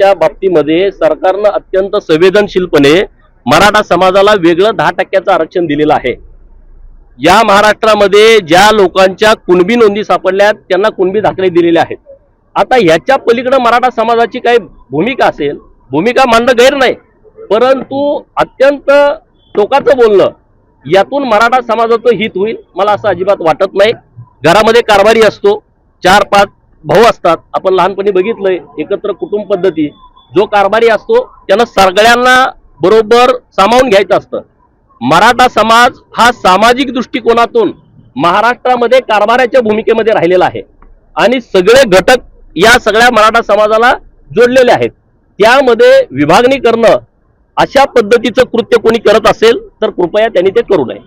च्या बाबतीमध्ये सरकारनं अत्यंत संवेदनशीलपणे मराठा समाजाला वेगळं दहा टक्क्याचं आरक्षण दिलेलं आहे. या महाराष्ट्रामध्ये ज्या लोकांच्या कुणबी नोंदी सापडल्या त्यांना कुणबी दाखले दिलेले आहेत. आता ह्याच्या पलीकडे मराठा समाजाची काही भूमिका असेल भूमिका मांडणं गैर नाही परंतु अत्यंत टोकाचं बोलणं यातून मराठा समाजाचं हित होईल मला असं अजिबात वाटत नाही. घरामध्ये कारभारी असतो चार पाच भाऊ असतात. आपण लहानपणी बघितलंय एकत्र कुटुंब पद्धती. जो कारभारी असतो त्यानं सगळ्यांना बरोबर सामावून घ्यायचं असतं. मराठा समाज हा सामाजिक दृष्टिकोनातून महाराष्ट्रामध्ये कारभाराच्या भूमिकेमध्ये राहिलेला आहे. आणि सगळे घटक या सगळ्या मराठा समाजाला जोडलेले आहेत. त्यामध्ये विभागणी करणं अशा पद्धतीचं कृत्य कोणी करत असेल तर कृपया त्यांनी ते करू नये.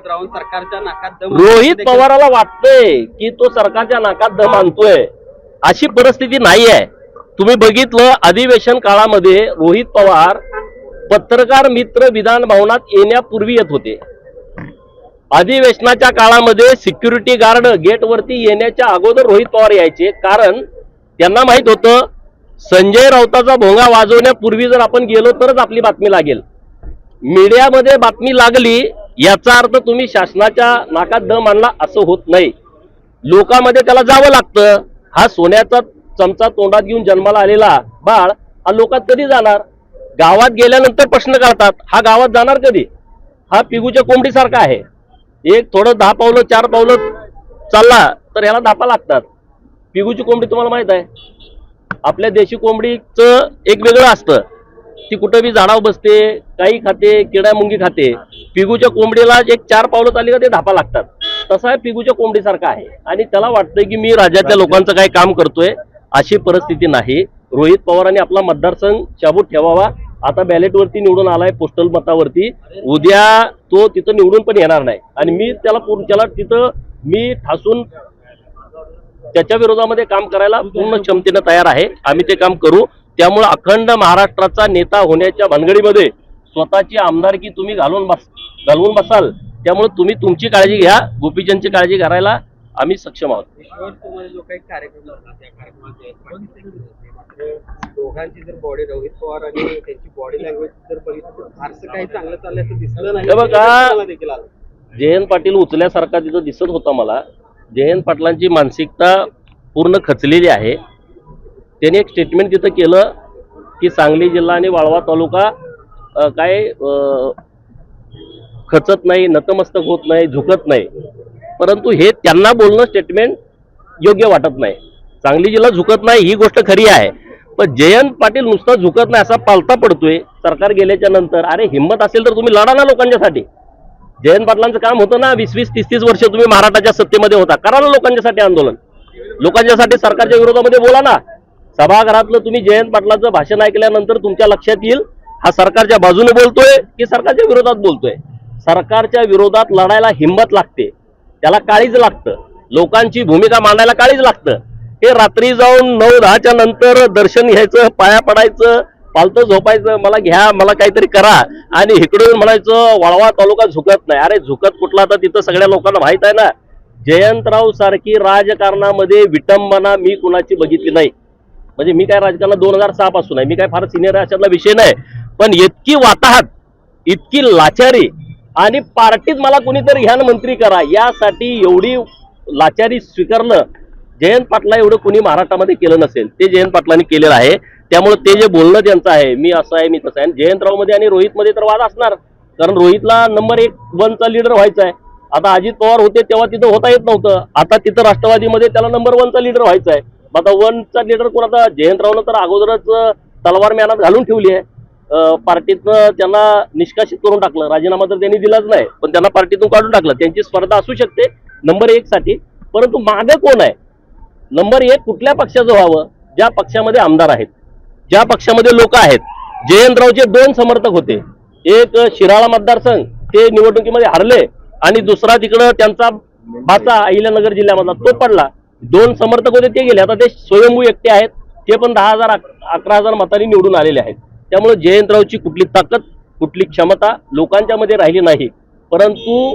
सोबत राहून सरकारच्या नाकात दम रोहित पवाराला वाटतंय की तो सरकारच्या नाकात दम आणतोय. अशी परिस्थिती नाही आहे तुम्ही बघितलं अधिवेशन काळामध्ये रोहित पवार पत्रकार मित्र विधान भवनात येण्यापूर्वी येत होते. अधिवेशनाच्या काळामध्ये सिक्युरिटी गार्ड गेटवरती येण्याच्या अगोदर रोहित पवार यायचे. कारण त्यांना माहीत होतं संजय राऊताचा भोंगा वाजवण्यापूर्वी जर आपण गेलो तरच आपली बातमी लागेल. मीडियामध्ये बातमी लागली याचा अर्थ तुम्ही शासनाच्या नाकात दम आणला असं होत नाही. लोकांमध्ये त्याला जावं लागतं. हा सोन्याचा चमचा तोंडात घेऊन जन्माला आलेला बाळ हा लोकात कधी जाणार? गावात गेल्यानंतर प्रश्न काढतात हा गावात जाणार कधी? हा पिगूच्या कोंबडीसारखा आहे. एक थोडं दहा पावलं चार पावलं चालला तर ह्याला धापा लागतात. पिगूची कोंबडी तुम्हाला माहीत आहे. आपल्या देशी कोंबडीचं एक वेगळं असतं. ती कुठं बी झाडावर बसते काही खाते किडा मुंगी खाते पिगूच्या कोंबडीला एक चार पावलं चालली का ते धापा लागतात. तसा आहे पिगूच्या कोंबडीसारखा आहे. आणि त्याला वाटतंय की मी राज्यातल्या लोकांचं काही काम करतोय अशी परिस्थिती नाही. रोहित पवारांनी आपला मतदारसंघ शाबूत ठेवावा. आता बॅलेटवरती निवडून आलाय पोस्टल मतावरती. उद्या तो तिथं निवडून पण येणार नाही. आणि मी त्याला पूर्ण त्याला तिथं मी ठासून त्याच्या विरोधामध्ये काम करायला पूर्ण क्षमतेनं तयार आहे. आम्ही ते काम करू. त्यामुळे अखंड महाराष्ट्राचा नेता होण्याच्या भानगडीमध्ये स्वतःची आमदारकी तुम्ही घालून बस घालवून बसाल. त्यामुळे तुम्ही तुमची काळजी घ्या गोपीचंदची काळजी करायला आम्ही सक्षम आहोत. विश्वासमध्ये जो काही कार्यक्रम झाला त्या कार्यक्रमात मात्र दोघांची जर बॉडी रोहित पवार आणि त्यांची बॉडी लँग्वेज जर बघितलं तर फारसं काही चांगलं चालल्याचं दिसलं नाही. बघा. जयंत पाटील उचल्यासारखा तिथं दिसत होता मला. जयंत पाटलांची मानसिकता पूर्ण खचलेली आहे. त्यांनी एक स्टेटमेंट तिथं केलं की सांगली जिल्हा आणि वाळवा तालुका काय खचत नाही नतमस्तक होत नाही झुकत नाही. परंतु हे त्यांना बोलणं स्टेटमेंट योग्य वाटत नाही. सांगली जिल्हा झुकत नाही ही गोष्ट खरी आहे. पण जयंत पाटील नुसतं झुकत नाही असा पालता पडतोय सरकार गेल्याच्यानंतर. अरे हिंमत असेल तर तुम्ही लढा ना लोकांच्यासाठी. जयंत पाटलांचं काम होतं ना वीस वीस तीस तीस वर्ष तुम्ही महाराष्ट्राच्या सत्तेमध्ये होता. करा ना लोकांच्यासाठी आंदोलन. लोकांच्यासाठी सरकारच्या विरोधामध्ये बोला ना. सभागृहातलं तुम्ही जयंत पाटलाचं भाषण ऐकल्यानंतर तुमच्या लक्षात येईल हा सरकारच्या बाजूने बोलतोय की सरकारच्या विरोधात बोलतोय. सरकारच्या विरोधात लढायला हिंमत लागते. त्याला काळीज लागतं. लोकांची भूमिका मांडायला काळीज लागतं. हे रात्री जाऊन नऊ दहाच्या नंतर दर्शन घ्यायचं पाया पडायचं पालतं झोपायचं मला घ्या मला काहीतरी करा. आणि इकडून म्हणायचं वळवा तालुका झुकत नाही. अरे झुकत कुठला तर तिथं सगळ्या लोकांना माहीत आहे ना. जयंतराव सारखी राजकारणामध्ये विटंबना मी कुणाची बघितली नाही. म्हणजे मी काय राजकारणात दोन हजार सहा पासून आहे. मी काय फार सिनियर आहे अशातला विषय नाही. पण इतकी वाताहत इतकी लाचारी आणि पार्टीत मला कुणीतरी ह्यान मंत्री करा यासाठी एवढी लाचारी स्वीकारलं जयंत पाटला एवढं कुणी महाराष्ट्रामध्ये केलं नसेल. ते जयंत पाटलांनी केलेलं आहे. त्यामुळे ते जे बोलणं त्यांचं आहे मी असं आहे मी तसं आहे. जयंतरावमध्ये जयंतरावमध्ये आणि रोहित मध्ये तर वाद असणार. कारण रोहितला नंबर एक वनचा लीडर व्हायचा आहे. आता अजित पवार होते तेव्हा तिथं होता येत नव्हतं. आता तिथं राष्ट्रवादीमध्ये त्याला नंबर वनचा लीडर व्हायचा आहे. मग आता वनचा लीडर कोण? आता जयंतरावनं तर अगोदरच तलवार मॅनात घालून ठेवली आहे. अं, पार्टीतनं त्यांना निष्कासित करून टाकलं. राजीनामा तर त्यांनी दिलाच नाही पण त्यांना पार्टीतून काढून टाकलं. त्यांची स्पर्धा असू शकते नंबर एक साठी. परंतु मागे कोण आहे? नंबर एक कुठल्या पक्षाचं व्हावं? ज्या पक्षामध्ये आमदार आहेत. ज्या पक्षामध्ये लोक आहेत. जयंतरावचे दोन समर्थक होते. एक शिराळा मतदारसंघ. ते निवडणुकीमध्ये हरले आणि दुसरा तिकडं त्यांचा भाचा अहिल्यानगर जिल्ह्यामधला तो पडला. दोन समर्थक होते ते गेले. आता ते स्वयंभू एकटे आहेत. ते पण दहा हजार अकरा हजार मतांनी निवडून आलेले आहेत. त्यामुळे जयंतरावची कुठली ताकद कुठली क्षमता लोकांच्या मध्ये राहिली नाही. परंतु